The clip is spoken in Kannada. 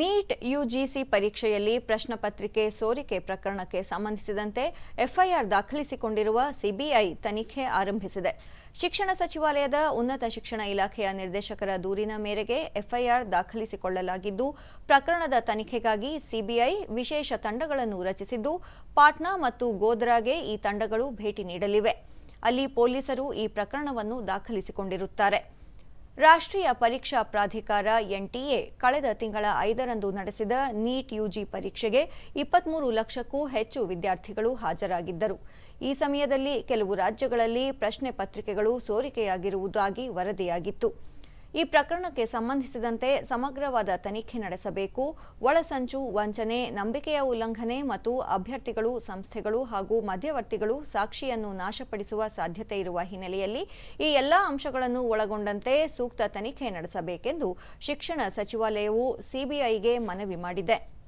ನೀಟ್ ಯುಜಿಸಿ ಪರೀಕ್ಷೆಯಲ್ಲಿ ಪ್ರಶ್ನಪತ್ರಿಕೆ ಸೋರಿಕೆ ಪ್ರಕರಣಕ್ಕೆ ಸಂಬಂಧಿಸಿದಂತೆ ಎಫ್ಐಆರ್ ದಾಖಲಿಸಿಕೊಂಡಿರುವ ಸಿಬಿಐ ತನಿಖೆ ಆರಂಭಿಸಿದೆ. ಶಿಕ್ಷಣ ಸಚಿವಾಲಯದ ಉನ್ನತ ಶಿಕ್ಷಣ ಇಲಾಖೆಯ ನಿರ್ದೇಶಕರ ದೂರಿನ ಮೇರೆಗೆ ಎಫ್ಐಆರ್ ದಾಖಲಿಸಿಕೊಳ್ಳಲಾಗಿದ್ದು, ಪ್ರಕರಣದ ತನಿಖೆಗಾಗಿ ಸಿಬಿಐ ವಿಶೇಷ ತಂಡಗಳನ್ನು ರಚಿಸಿದ್ದು, ಪಾಟ್ನಾ ಮತ್ತು ಗೋಧ್ರಾಗೆ ಈ ತಂಡಗಳು ಭೇಟಿ ನೀಡಲಿವೆ. ಅಲ್ಲಿ ಪೊಲೀಸರು ಈ ಪ್ರಕರಣವನ್ನು ದಾಖಲಿಸಿಕೊಂಡಿರುತ್ತಾರೆ. ರಾಷ್ಟ್ರೀಯ ಪರೀಕ್ಷಾ ಪ್ರಾಧಿಕಾರ ಎನ್ಟಿಎ ಕಳೆದ ತಿಂಗಳ ಐದರಂದು ನಡೆಸಿದ ನೀಟ್ ಯುಜಿ ಪರೀಕ್ಷೆಗೆ ಇಪ್ಪತ್ಮೂರು ಲಕ್ಷಕ್ಕೂ ಹೆಚ್ಚು ವಿದ್ಯಾರ್ಥಿಗಳು ಹಾಜರಾಗಿದ್ದರು. ಈ ಸಮಯದಲ್ಲಿ ಕೆಲವು ರಾಜ್ಯಗಳಲ್ಲಿ ಪ್ರಶ್ನೆ ಪತ್ರಿಕೆಗಳು ಸೋರಿಕೆಯಾಗಿರುವುದಾಗಿ ವರದಿಯಾಗಿತ್ತು. ಈ ಪ್ರಕರಣಕ್ಕೆ ಸಂಬಂಧಿಸಿದಂತೆ ಸಮಗ್ರವಾದ ತನಿಖೆ ನಡೆಸಬೇಕು. ಒಳಸಂಚು ವಂಚನೆ, ನಂಬಿಕೆಯ ಉಲ್ಲಂಘನೆ ಮತ್ತು ಅಭ್ಯರ್ಥಿಗಳು, ಸಂಸ್ಥೆಗಳು ಹಾಗೂ ಮಧ್ಯವರ್ತಿಗಳು ಸಾಕ್ಷಿಯನ್ನು ನಾಶಪಡಿಸುವ ಸಾಧ್ಯತೆ ಇರುವ ಹಿನ್ನೆಲೆಯಲ್ಲಿ ಈ ಎಲ್ಲಾ ಅಂಶಗಳನ್ನು ಒಳಗೊಂಡಂತೆ ಸೂಕ್ತ ತನಿಖೆ ನಡೆಸಬೇಕೆಂದು ಶಿಕ್ಷಣ ಸಚಿವಾಲಯವು ಸಿಬಿಐಗೆ ಮನವಿ ಮಾಡಿದೆ.